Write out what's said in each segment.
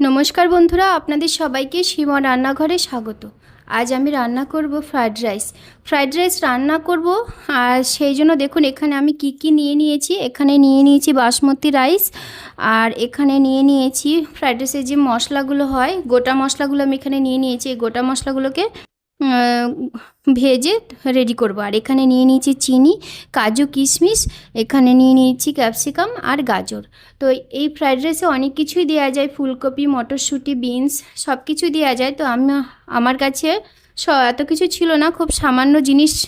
নমস্কার বন্ধুরা, আপনাদের সবাইকে সীমা রান্নাঘরে স্বাগত। আজ আমি রান্না করব ফ্রায়েড রাইস। ফ্রায়েড রাইস রান্না করব, আর সেই জন্য দেখুন এখানে আমি কি কি নিয়ে নিয়েছি। এখানে নিয়ে নিয়েছি বাসমতি রাইস, আর এখানে নিয়ে নিয়েছি ফ্রায়েড রাইসের যে মশলাগুলো হয়, গোটা মশলাগুলো আমি এখানে নিয়ে নিয়েছি। এই গোটা মশলাগুলোকে ভেজে রেডি করব। আর এখানে নিয়ে নিয়েছি চিনি, কাজু, কিশমিশ, এখানে নিয়ে নিয়েছি ক্যাপসিকাম আর গাজর। তো এই ফ্রাইড রাইসে অনেক কিছুই দেওয়া যায়, ফুলকপি, মটরশুঁটি বিনস সব কিছু দেওয়া যায়। তো আমি, আমার কাছে স- এত কিছু ছিল না, খুব সামান্য জিনিস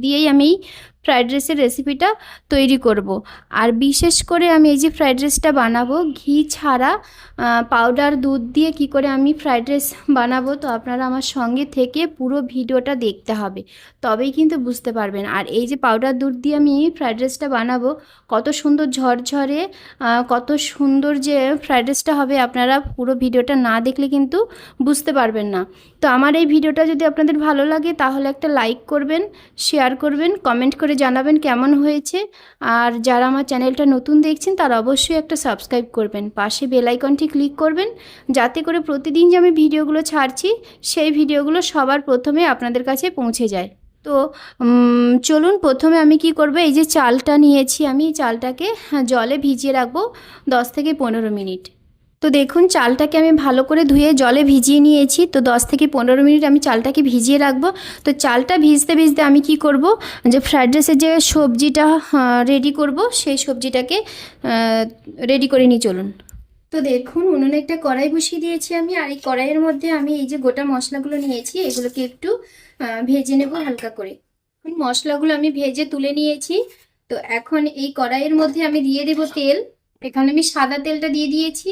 দিয়েই আমি ফ্রাইড রাইসের রেসিপিটা তৈরি করব। আর বিশেষ করে আমি এই যে ফ্রাইড রাইসটা বানাবো, ঘি ছাড়া পাউডার দুধ দিয়ে কি করে আমি ফ্রাইড রাইস বানাবো, তো আপনারা আমার সঙ্গে থেকে পুরো ভিডিওটা দেখতে হবে। তবেই কিন্তু বুঝতে পারবেন। আর এই যে পাউডার দুধ দিয়ে আমি ফ্রাইড রাইসটা বানাবো, কত সুন্দর ঝরঝরে কত সুন্দর যে ফ্রাইড রাইসটা হবে আপনারা পুরো ভিডিওটা না দেখলে কিন্তু বুঝতে পারবেন না। তো আমার এই ভিডিওটা যদি আপনাদের ভালো লাগে, তাহলে একটা লাইক করবেন শেয়ার করবেন কমেন্ট করে জানাবেন কেমন হয়েছে। আর যারা আমার চ্যানেলটা নতুন দেখছেন, তারা অবশ্যই একটা সাবস্ক্রাইব করবেন। পাশে বেল আইকনটি ক্লিক করবেন, যাতে করে প্রতিদিন যে আমি ভিডিওগুলো ছাড়ছি, সেই ভিডিওগুলো সবার প্রথমে আপনাদের কাছে পৌঁছে যায়। তো চলুন প্রথমে আমি কি করব, এই যে চালটা নিয়েছি আমি, চালটাকে জলে ভিজিয়ে রাখব দশ থেকে পনেরো মিনিট। তো দেখুন, চালটাকে আমি ভালো করে ধুয়ে জলে ভিজিয়ে নিয়েছি। তো দশ থেকে পনেরো মিনিট আমি চালটাকে ভিজিয়ে রাখব। তো চালটা ভিজতে ভিজতে আমি কি করব? যে ফ্রাইড রাইসের যে সবজিটা রেডি করব, সেই সবজিটাকে রেডি করে নিয়ে চলুন। তো দেখুন, উনুনে একটা কড়াই বসিয়ে দিয়েছি আমি, আর এই কড়াইয়ের মধ্যে আমি এই যে গোটা মশলাগুলো নিয়েছি, এগুলোকে একটু ভেজে নেব হালকা করে। মশলাগুলো আমি ভেজে তুলে নিয়েছি। তো এখন এই কড়াইয়ের মধ্যে আমি দিয়ে দেব তেল। এখানে আমি সাদা তেলটা দিয়ে দিয়েছি।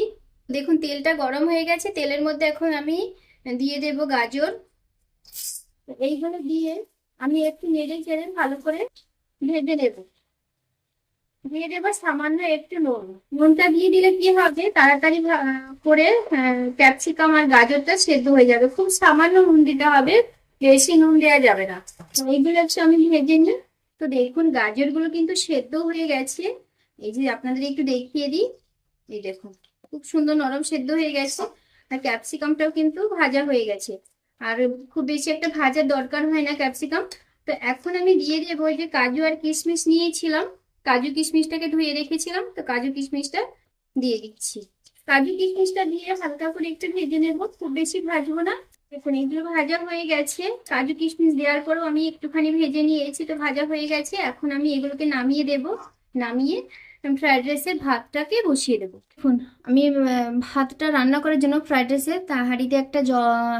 দেখুন, তেলটা গরম হয়ে গেছে। তেলের মধ্যে এখন আমি দিয়ে দেব গাজর। এইগুলো দিয়ে আমি একটু নেড়ে চেড়ে ভালো করে ভেজে নেব। দিয়ে দেবো সামান্য একটু নুন। নুনটা দিয়ে দিলে কি হবে? তাড়াতাড়ি করে ক্যাপসিকাম আর গাজরটা সেদ্ধ হয়ে যাবে। খুব সামান্য নুন দিতে হবে, বেশি নুন দেওয়া যাবে না। এইগুলো একটু আমি ভেজে নিই। তো দেখুন, গাজরগুলো কিন্তু সেদ্ধ হয়ে গেছে। এই যে আপনাদের একটু দেখিয়ে দিই। এই দেখুন। খুব সুন্দর নরম সেদ্ধ হয়ে গেছে। আর ক্যাপসিকামটাও কিন্তু ভাজা হয়ে গেছে। আর খুব বেশি একটা ভাজার দরকার হয় না ক্যাপসিকাম তো এখন আমি দিয়ে দেবো যে কাজু আর কিশমিশ নিয়েছিলাম। কাজু কিশমিশটাকে ধুয়ে রেখেছিলাম। তো কাজু কিশমিশটা দিয়ে দিচ্ছি। কাজু কিশমিশটা দিয়ে হালকা করে একটু ভেজে নেব। খুব বেশি ভাজবো না। দেখুন এগুলো ভাজা হয়ে গেছে। কাজু কিশমিশ দেওয়ার পরও আমি একটুখানি ভেজে নিয়েছি, তো ভাজা হয়ে গেছে। এখন আমি এগুলোকে নামিয়ে দেব। নামিয়ে ফ্রাইড রাইসের ভাতটাকে বসিয়ে দেবো। দেখুন, আমি ভাতটা রান্না করার জন্য ফ্রাইড রাইসে তা হাঁড়িতে একটা জ,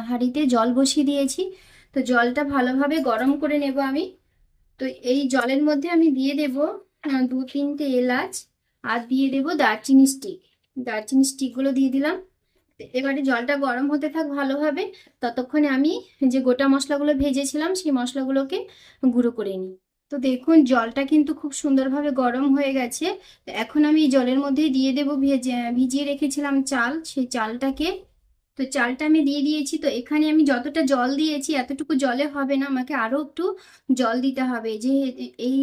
হাঁড়িতে জল বসিয়ে দিয়েছি। তো জলটা ভালোভাবে গরম করে নেব আমি। তো এই জলের মধ্যে আমি দিয়ে দেব দু তিনটে এলাচ আর দিয়ে দেব দারচিনি স্টিক দারচিনি স্টিকগুলো দিয়ে দিলাম। এবারে জলটা গরম হতে থাক ভালোভাবে। ততক্ষণে আমি যে গোটা মশলাগুলো ভেজেছিলাম, সেই মশলাগুলোকে গুঁড়ো করে নিই। তো দেখুন, জলটা কিন্তু খুব সুন্দরভাবে গরম হয়ে গেছে। তো এখন আমি জলের মধ্যে দিয়ে দেবো ভেজে, ভিজিয়ে রেখেছিলাম চাল। সেই চালটাকে তো চালটা আমি দিয়ে দিয়েছি। তো এখানে আমি যতটা জল দিয়েছি, এতটুকু জলে হবে না। আমাকে আরও একটু জল দিতে হবে। যে এই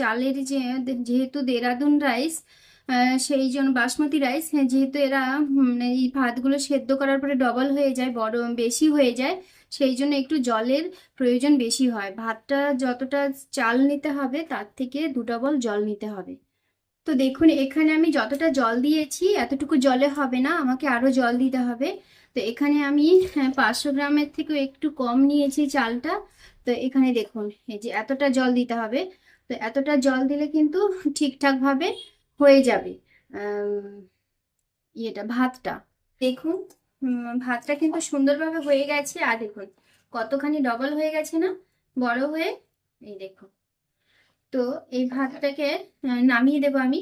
চালের যে, যেহেতু দেরাদুন রাইস সেই জন্য বাসমতি রাইস যেহেতু এরা এই ভাতগুলো সেদ্ধ করার পরে ডবল হয়ে যায়, বড়, বেশি হয়ে যায় সেই জন্য একটু জলের প্রয়োজন বেশি হয়। ভাতটা যতটা চাল নিতে হবে তার থেকে দু ডবল জল নিতে হবে। তো দেখুন এখানে আমি যতটা জল দিয়েছি এতটুকু জলে হবে না আমাকে আরও জল দিতে হবে। তো এখানে আমি হ্যাঁ, পাঁচশো গ্রামের থেকেও একটু কম নিয়েছি চালটা। তো এখানে দেখুন এই যে এতটা জল দিতে হবে। তো এতটা জল দিলে কিন্তু ঠিকঠাক ভাবে হয়ে যাবে ইয়েটা ভাতটা। দেখুন ভাতটা কিন্তু সুন্দরভাবে হয়ে গেছে। আর দেখুন, কতখানি ডবল হয়ে গেছে না? বড় হয়ে, এই দেখুন। তো এই ভাতটাকে নামিয়ে দেবো আমি।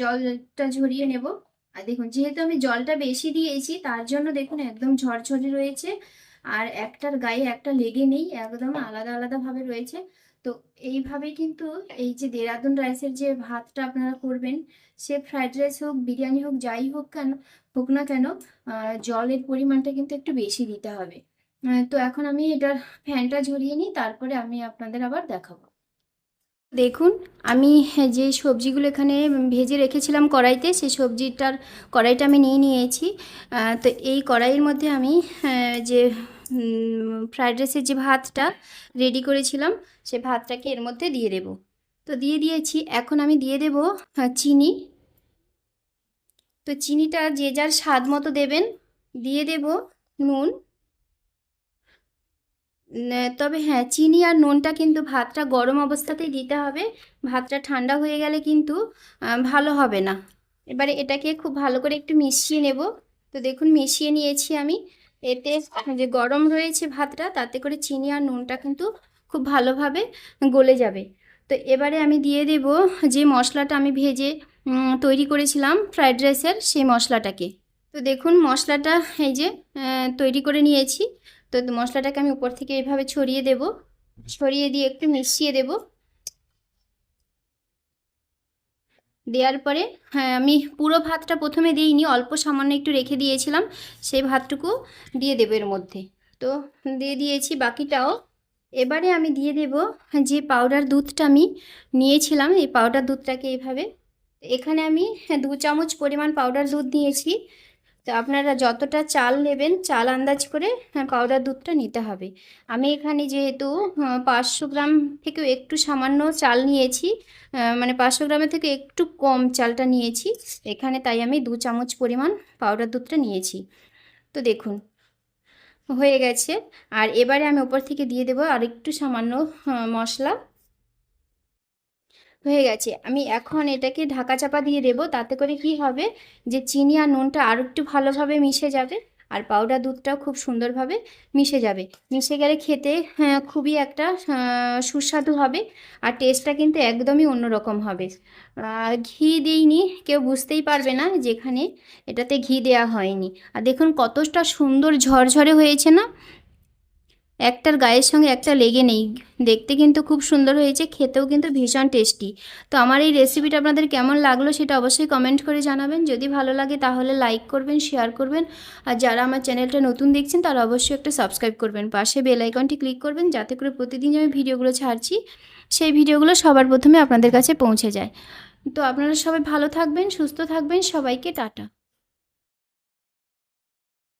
জলটা ঝরিয়ে নেব। আর দেখুন, যেহেতু আমি জলটা বেশি দিয়েছি, তার জন্য দেখুন একদম ঝরঝরে রয়েছে। আর একটার গায়ে একটা লেগে নেই, একদম আলাদা আলাদা ভাবে রয়েছে। তো এইভাবে কিন্তু এই যে দেরাদুন রাইসের যে ভাতটা আপনারা করবেন, সে ফ্রাইড রাইস হোক, বিরিয়ানি হোক, যাই হোক কেন, হোক না কেন জলের পরিমাণটা কিন্তু একটু বেশি দিতে হবে। তো এখন আমি এটার ফ্যানটা ঝরিয়ে নিই, তারপরে আমি আপনাদের আবার দেখাবো। দেখুন, আমি যে সবজিগুলো এখানে ভেজে রেখেছিলাম কড়াইতে, সেই সবজিটার কড়াইটা আমি নিয়ে নিয়েছি। তো এই কড়াইয়ের মধ্যে আমি যে ফ্রায়েড রাইসের যে ভাতটা রেডি করেছিলাম সে ভাতটাকে এর মধ্যে দিয়ে দেব। তো দিয়ে দিয়েছি এখন আমি দিয়ে দেব আহ, চিনি। তো চিনিটা যে যার স্বাদ মতো দেবেন দিয়ে দেব নুন। তবে হ্যাঁ চিনি আর নুনটা কিন্তু ভাতটা গরম অবস্থাতেই দিতে হবে। ভাতটা ঠান্ডা হয়ে গেলে কিন্তু ভালো হবে না। এবারে এটাকে খুব ভালো করে একটু মিশিয়ে নেব। তো দেখুন মিশিয়ে নিয়েছি আমি। এতে যে গরম রয়েছে ভাতটা, তাতে করে চিনি আর নুনটা কিন্তু খুব ভালোভাবে গলে যাবে। তো এবারে আমি দিয়ে দেব যে মশলাটা আমি ভেজে তৈরি করেছিলাম ফ্রায়েড রাইসের সেই মশলাটাকে। তো দেখুন মশলাটা এই যে তৈরি করে নিয়েছি। তো মশলাটাকে আমি উপর থেকে এভাবে ছড়িয়ে দেব। ছড়িয়ে দিয়ে একটু মিশিয়ে দেব। দেওয়ার পরে হ্যাঁ আমি পুরো ভাতটা প্রথমে দিইনি, অল্প সামান্য একটু রেখে দিয়েছিলাম, সেই ভাতটুকু দিয়ে দেবো এর মধ্যে। তো দিয়ে দিয়েছি, বাকিটাও এবারে আমি দিয়ে দেব যে পাউডার দুধটা আমি নিয়েছিলাম, এই পাউডার দুধটাকে এইভাবে এখানে আমি দু চামচ পরিমাণ পাউডার দুধ নিয়েছি তো আপনারা যতটা চাল নেবেন চাল আন্দাজ করে হ্যাঁ, পাউডার দুধটা নিতে হবে। আমি এখানে যেহেতু পাঁচশো গ্রাম থেকে একটু সামান্য চাল নিয়েছি মানে পাঁচশো গ্রামের থেকে একটু কম চালটা নিয়েছি। এখানে তাই আমি দু চামচ পরিমাণ পাউডার দুধটা নিয়েছি। তো দেখুন হয়ে গেছে। আর এবারে আমি ওপর থেকে দিয়ে দেবো আর একটু সামান্য মশলা। হয়ে গেছে। আমি এখন এটাকে ঢাকা চাপা দিয়ে দেবো তাতে করে কি হবে যে চিনি আর নুনটা আরও একটু ভালোভাবে মিশে যাবে আর পাউডার দুধটাও খুব সুন্দরভাবে মিশে যাবে। মিশে গেলে খেতে হ্যাঁ, খুবই একটা সুস্বাদু হবে আর টেস্টটা কিন্তু একদমই অন্যরকম হবে। ঘি দিইনি কেউ বুঝতেই পারবে না যেখানে এটাতে ঘি দেওয়া হয়নি। আর দেখুন কতটা সুন্দর ঝরঝরে হয়েছে না? একটার গায়ের সঙ্গে একটা লেগে নেই। দেখতে কিন্তু খুব সুন্দর হয়েছে, খেতেও কিন্তু ভীষণ টেস্টি। তো আমার এই রেসিপিটা আপনাদের কেমন লাগল সেটা অবশ্যই কমেন্ট করে জানাবেন। যদি ভালো লাগে তাহলে লাইক করবেন শেয়ার করবেন। আর যারা আমার চ্যানেলটা নতুন দেখছেন তারা অবশ্যই একটা সাবস্ক্রাইব করবেন। পাশে বেল আইকনটি ক্লিক করবেন যাতে করে প্রতিদিন আমি ভিডিওগুলো ছাড়ছি, সেই ভিডিওগুলো সবার প্রথমে আপনাদের কাছে পৌঁছে যায়। তো আপনারা সবাই ভালো থাকবেন, সুস্থ থাকবেন। সবাইকে টাটা।